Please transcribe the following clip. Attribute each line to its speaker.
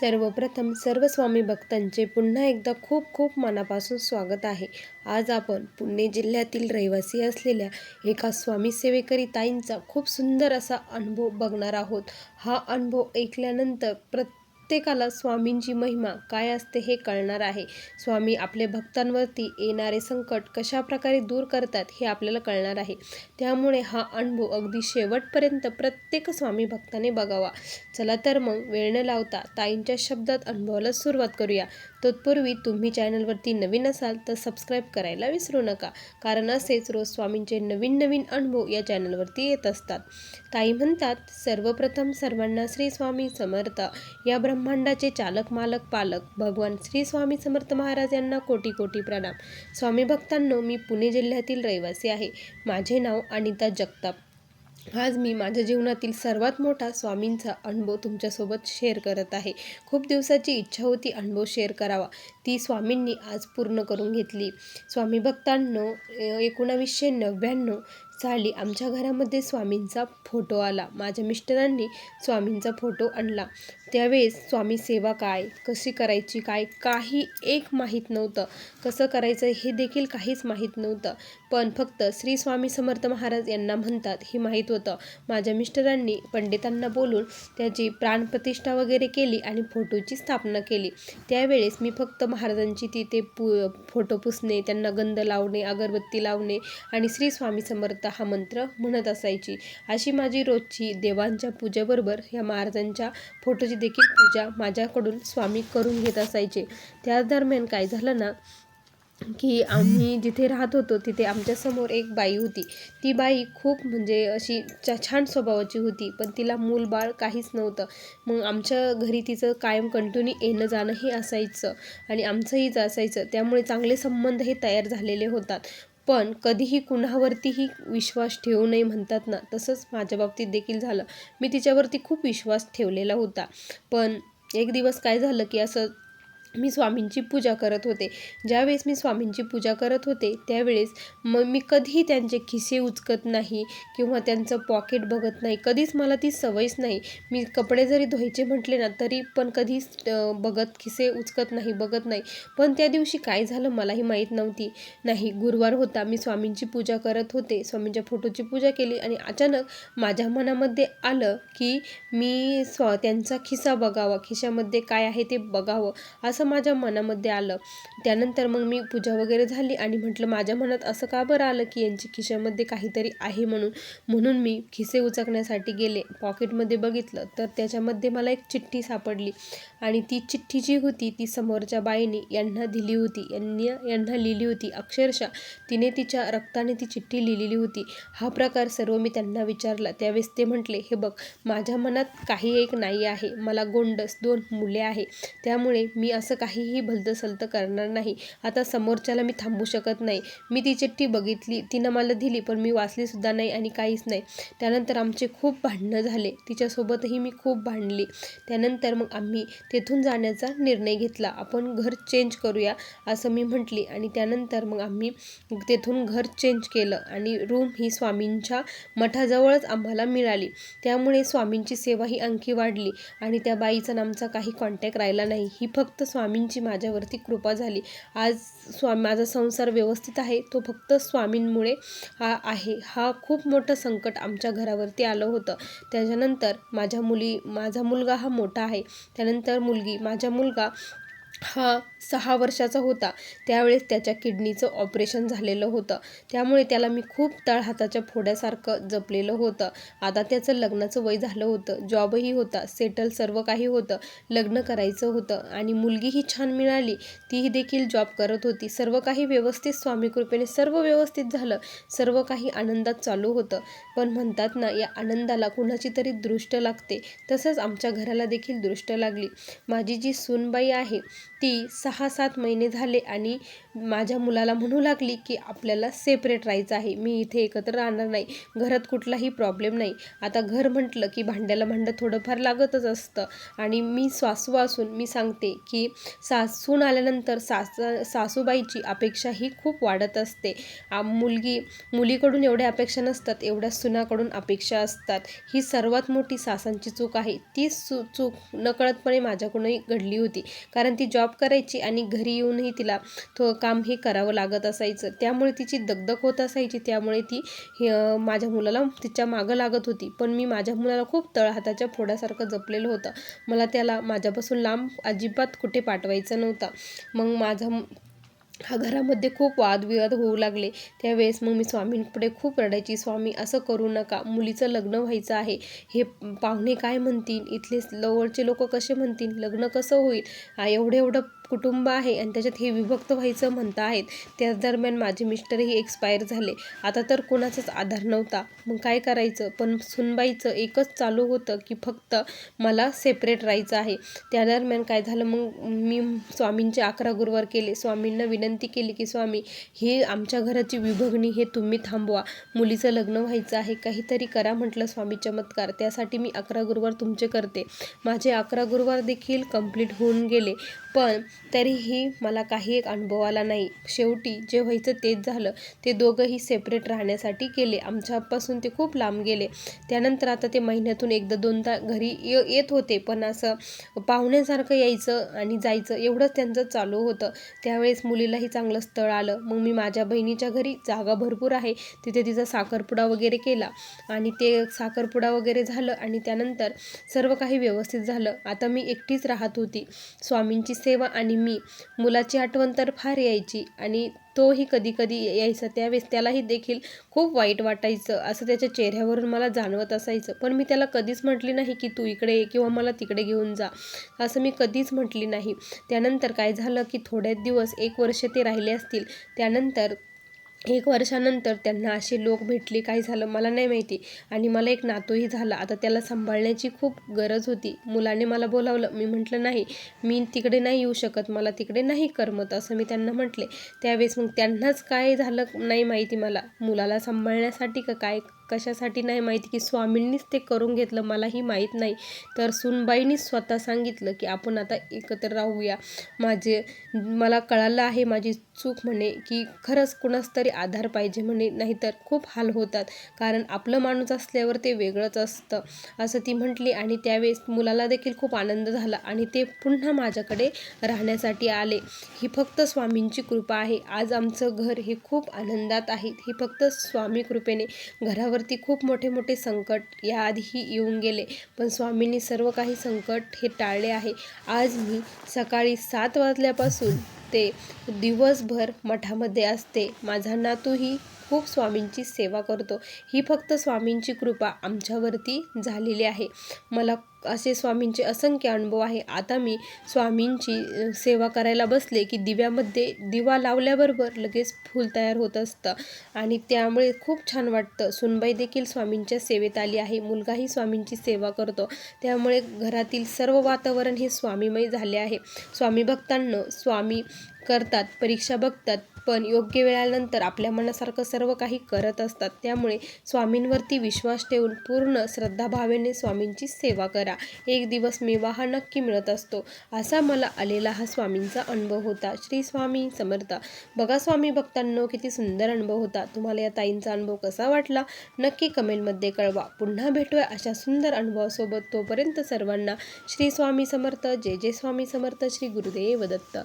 Speaker 1: सर्वप्रथम सर्व स्वामी भक्तांचे पुन्हा एकदा खूप खूप मनापासून स्वागत आहे. आज आपण पुणे जिल्ह्यातील रहिवासी असलेल्या एका स्वामी सेवेकरी ताईंचा खूप सुंदर असा अनुभव बघणार आहोत. हा अनुभव ऐकल्यानंतर प्रत्येकाला स्वामींची महिमा काय असते हे कळणार आहे. स्वामी आपल्या भक्तांवरती येणारे संकट कशाप्रकारे दूर करतात हे आपल्याला कळणार आहे. त्यामुळे हा अनुभव अगदी शेवटपर्यंत प्रत्येक स्वामी भक्ताने बघावा. चला तर मग वेळ न लावता ताईंच्या शब्दात अनुभवाला सुरुवात करूया. तत्पूर्वी तुम्ही चॅनलवरती नवीन असाल तर सबस्क्राईब करायला विसरू नका. कारण असेच रोज स्वामींचे नवीन नवीन अनुभव या चॅनलवरती येत असतात. ताई म्हणतात सर्वप्रथम सर्वांना श्री स्वामी समर्थ. या ब्रह्मांडाचे चालक मालक पालक भगवान श्री स्वामी समर्थ महाराज यांना कोटी कोटी प्रणाम. स्वामी भक्तांनो मी पुणे जिल्ह्यातील रहिवासी आहे. माझे नाव अनिता जगताप. आज मी माझ्या जीवनातील सर्वात मोठा स्वामींचा अनुभव तुमच्यासोबत शेअर करत आहे. खूप दिवसाची इच्छा होती अनुभव शेअर करावा. ती स्वामींनी आज पूर्ण करून घेतली. स्वामी भक्तांनो एकोणावीसशे नव्याण्णव साली आमच्या घरामध्ये स्वामींचा फोटो आला. माझ्या मिस्टरांनी स्वामींचा फोटो आणला. त्यावेळेस स्वामी सेवा काय कशी करायची काय काही एक माहीत नव्हतं. कसं करायचं हे देखील काहीच माहीत नव्हतं. पण फक्त श्री स्वामी समर्थ महाराज यांना म्हणतात हे माहीत होतं. माझ्या मिस्टरांनी पंडितांना बोलून त्याची प्राणप्रतिष्ठा वगैरे केली आणि फोटोची स्थापना केली. त्यावेळेस मी फक्त महाराजांची तिथे पु फोटो पुसणे त्यांना गंध लावणे अगरबत्ती लावणे आणि श्री स्वामी समर्थ हा मंत्र म्हणत असायची. अशी माझी रोजची देवांच्या पूजेबरोबर या महाराजांच्या फोटोची देखील पूजा माझ्याकडून स्वामी करून घेत असायचे. त्या दरम्यान काय झालं ना की आम्ही जिथे राहत होतो तिथे आमच्यासमोर एक बाई होती. ती बाई खूप म्हणजे अशी छान स्वभावाची होती पण तिला मूल बाळ काहीच नव्हतं. मग आमच्या घरी तिचं कायम कंटिन्यू येणं जाणं हे असायचं आणि आमचंही असायचं. त्यामुळे चांगले संबंध हे तयार झालेले होतात. पण कधीही कुणावरतीही विश्वास ठेवू नये म्हणतात ना तसंच माझ्या बाबतीत देखील झालं. मी तिच्यावरती खूप विश्वास ठेवलेला होता. पण एक दिवस काय झालं की असं मी स्वामींची पूजा करत होते. ज्यावेळेस मी स्वामींची पूजा करत होते त्यावेळेस मग मी कधीही त्यांचे खिसे उचकत नाही किंवा त्यांचं पॉकेट बघत नाही. कधीच मला ती सवयच नाही. मी कपडे जरी धुवायचे म्हटले ना तरी पण कधीच बघत खिसे उचकत नाही बघत नाही. पण त्या दिवशी काय झालं मलाही माहीत नव्हती. नाही गुरुवार होता. मी स्वामींची पूजा करत होते. स्वामींच्या फोटोची पूजा केली आणि अचानक माझ्या मनामध्ये आलं की मी स्व त्यांचा खिसा बघावा. खिशामध्ये काय आहे ते बघावं असं माझ्या मनामध्ये आलं. त्यानंतर मग मी पूजा वगैरे झाली आणि म्हटलं माझ्या मनात असं का बरं आलं की यांची खिशामध्ये काहीतरी आहे म्हणून? म्हणून मी खिसे उचकण्यासाठी गेले. पॉकेटमध्ये बघितलं तर त्याच्यामध्ये मला एक चिठ्ठी सापडली आणि ती चिठ्ठी जी होती ती समोरच्या बाईने यांना दिली होती. यांनी यांना लिहिली होती. अक्षरशः तिने तिच्या रक्ताने ती चिठ्ठी लिहिलेली होती. हा प्रकार सर्व मी त्यांना विचारला. त्यावेळेस ते म्हटले हे बघ माझ्या मनात काही एक नाही आहे. मला गोंडस दोन मुले आहे. त्यामुळे मी असं काहीही भलतं करणार नाही. आता समोरच्याला मी थांबू शकत नाही. मी ती चिठ्ठी बघितली तिनं मला दिली पण मी वाचलीसुद्धा नाही आणि काहीच नाही. त्यानंतर आमचे खूप भांडणं झाले. तिच्यासोबतही मी खूप भांडली. त्यानंतर मग आम्ही तेथून जाण्याचा निर्णय घेतला. आपण घर चेंज करूया असं मी म्हटली. आणि त्यानंतर मग आम्ही तेथून घर चेंज केलं आणि रूम ही स्वामींच्या मठाजवळच आम्हाला मिळाली. त्यामुळे स्वामींची सेवा ही आणखी वाढली आणि त्या बाईचा आमचा काही कॉन्टॅक्ट राहिला नाही. ही फक्त स्वामींची माझ्यावरती कृपा झाली. आज स्वा माझा संसार व्यवस्थित आहे तो फक्त स्वामींमुळे हा आहे. हा खूप मोठं संकट आमच्या घरावरती आलं होतं. त्याच्यानंतर माझ्या मुली माझा मुलगा हा मोठा आहे. त्यानंतर मुलगी माझा मुलगा हा सहा वर्षाचा होता. त्यावेळेस त्याच्या किडनीचं ऑपरेशन झालेलं होतं. त्यामुळे त्याला मी खूप तळहाताच्या फोड्यासारखं जपलेलं होतं. आता त्याचं लग्नाचं वय झालं होतं. जॉबही होता. सेटल सर्व काही होतं. लग्न करायचं होतं. आणि मुलगीही छान मिळाली. तीही देखील जॉब करत होती. सर्व काही व्यवस्थित. स्वामी कृपेने सर्व व्यवस्थित झालं. सर्व काही आनंदात चालू होतं. पण म्हणतात ना या आनंदाला कुणाची तरी दृष्ट लागते. तसंच आमच्या घराला देखील दृष्ट लागली. माझी जी सूनबाई आहे ती सहा सात महिने झाले आणि माझ्या मुलाला म्हणू लागली की आपल्याला सेपरेट राहायचं आहे. मी इथे एकत्र राहणार नाही. घरात कुठलाही प्रॉब्लेम नाही. आता घर म्हटलं की भांड्याला भांडं थोडंफार लागतच असतं. आणि मी सासू असून मी सांगते की सासून आल्यानंतर सास सासूबाईची अपेक्षा ही खूप वाढत असते. मुलगी मुलीकडून एवढ्या अपेक्षा नसतात एवढ्या सुनाकडून अपेक्षा असतात. ही सर्वात मोठी सासांची चूक आहे. ती सु चूक नकळतपणे माझ्याकडूनही घडली होती. कारण ती जॉब करायची आणि घरी येऊनही तिला तो काम हे करावं लागत असायचं. त्यामुळे तिची दगदग होत असायची. त्यामुळे ती माझ्या मुलाला तिच्या मागं लागत होती. पण मी माझ्या मुलाला खूप तळहाताच्या फोडासारखं जपलेलं होतं. मला त्याला माझ्यापासून लांब अजिबात कुठे पाठवायचं नव्हतं. मग माझा हा घरामध्ये खूप वादविवाद होऊ लागले. त्यावेळेस मग मी स्वामींपुढे खूप रडायची स्वामी असं करू नका. मुलीचं लग्न व्हायचं आहे. हे पाहुणे काय म्हणतील? इथले जवळचे लोक कसे म्हणतील? लग्न कसं होईल? एवढं एवढं कुटुंब आहे आणि त्याच्यात हे विभक्त व्हायचं म्हणता आहेत. त्याच दरम्यान माझे मिस्टरही एक्सपायर झाले. आता तर कोणाचाच आधार नव्हता. मग काय करायचं? पण सुनबाईचं एकच चालू होतं की फक्त मला सेपरेट राहायचं आहे. त्या दरम्यान काय झालं? मग मी स्वामींचे अकरा गुरुवार केले. स्वामींना विनंती केली की स्वामी हे आमच्या घराची विभगणी हे तुम्ही थांबवा. मुलीचं लग्न व्हायचं आहे. काहीतरी करा म्हटलं स्वामी चमत्कार. त्यासाठी मी अकरा गुरुवार तुमचे करते. माझे अकरा गुरुवार देखील कंप्लीट होऊन गेले. पण तरीही मला काही एक अनुभव आला नाही. शेवटी जे व्हायचं तेच झालं. ते दोघंही सेपरेट राहण्यासाठी गेले. आमच्यापासून ते खूप लांब गेले. त्यानंतर आता ते महिन्यातून एकदा दोनदा घरी ये येत होते. पण असं पाहुण्यासारखं यायचं आणि जायचं एवढंच त्यांचं चालू होतं. त्यावेळेस मुलीलाही चांगलं स्थळ आलं. मग मी माझ्या बहिणीच्या घरी जागा भरपूर आहे. तिथे तिचा साखरपुडा वगैरे केला. आणि ते साखरपुडा वगैरे झालं आणि त्यानंतर सर्व काही व्यवस्थित झालं. आता मी एकटीच राहत होती. स्वामींची सेवा आणि मी मुलाची आठवण तर फार यायची आणि तोही कधी कधी यायचा. त्यावेळेस त्यालाही देखील खूप वाईट वाटायचं. असं त्याच्या चेहऱ्यावरून मला जाणवत असायचं. पण मी त्याला कधीच म्हटली नाही की तू इकडे ये किंवा मला तिकडे घेऊन जा. असं मी कधीच म्हटली नाही. त्यानंतर काय झालं की थोड्याच दिवस एक वर्ष ते राहिले असतील. त्यानंतर एक वर्षानंतर त्यांना असे लोक भेटले काय झालं मला नाही माहिती. आणि मला एक नातूही झाला. आता त्याला सांभाळण्याची खूप गरज होती. मुलाने मला बोलावलं मी म्हटलं नाही मी तिकडे नाही येऊ शकत. मला तिकडे नाही करमत असं मी त्यांना म्हटले. त्यावेळेस मग त्यांनाच काय झालं नाही माहिती मला. मुलाला सांभाळण्यासाठी का काय कशासाठी नाही माहिती की स्वामींनीच ते करून घेतलं मलाही माहीत नाही. तर सुनबाईनीच स्वतः सांगितलं की आपण आता एकत्र राहूया. माझे मला कळालं आहे माझी चूक म्हणे की खरंच कुणास तरी आधार पाहिजे म्हणे नाहीतर खूप हाल होतात. कारण आपलं माणूस असल्यावर ते वेगळंच असतं. असं ती म्हटली आणि त्यावेळेस मुलाला देखील खूप आनंद झाला आणि ते पुन्हा माझ्याकडे राहण्यासाठी आले. ही फक्त स्वामींची कृपा आहे. आज आमचं घर हे खूप आनंदात आहे. ही फक्त स्वामी कृपेने. घरावरती खूप मोठे मोठे संकट याआधीही येऊन गेले. पण स्वामींनी सर्व काही संकट हे टाळले आहे. आज मी सकाळी सात वाजल्यापासून ते दिवसभर मठामध्ये असते. माझा नातूही खूप स्वामींची सेवा करतो. ही फक्त स्वामींची कृपा आमच्यावरती झालेली आहे. मला असे स्वामींचे असंख्य अनुभव आहे. आता मी स्वामींची सेवा करायला बसले की दिव्यामध्ये दिवा लावल्याबरोबर लगेच फूल तयार होत असतं आणि त्यामुळे खूप छान वाटतं. सुनबाई देखील स्वामींच्या सेवेत आली आहे. मुलगाही स्वामींची सेवा करतो. त्यामुळे घरातील सर्व वातावरण हे स्वामीमय झाले आहे. स्वामी भक्तांना स्वामी करतात परीक्षा बघतात पण योग्य वेळानंतर आपल्या मनासारखं सर्व काही करत असतात. त्यामुळे स्वामींवरती विश्वास ठेवून पूर्ण श्रद्धाभावेने स्वामींची सेवा करा. एक दिवस मेवा हा नक्की मिळत असतो. असा मला आलेला हा स्वामींचा अनुभव होता. श्री स्वामी समर्थ. बघा स्वामी भक्तांनो किती सुंदर अनुभव होता. तुम्हाला या ताईंचा अनुभव कसा वाटला? नक्की कमेंटमध्ये कळवा. पुन्हा भेटूया अशा सुंदर अनुभवासोबत. तोपर्यंत सर्वांना श्री स्वामी समर्थ. जय जय स्वामी समर्थ. श्री गुरुदेव दत्त.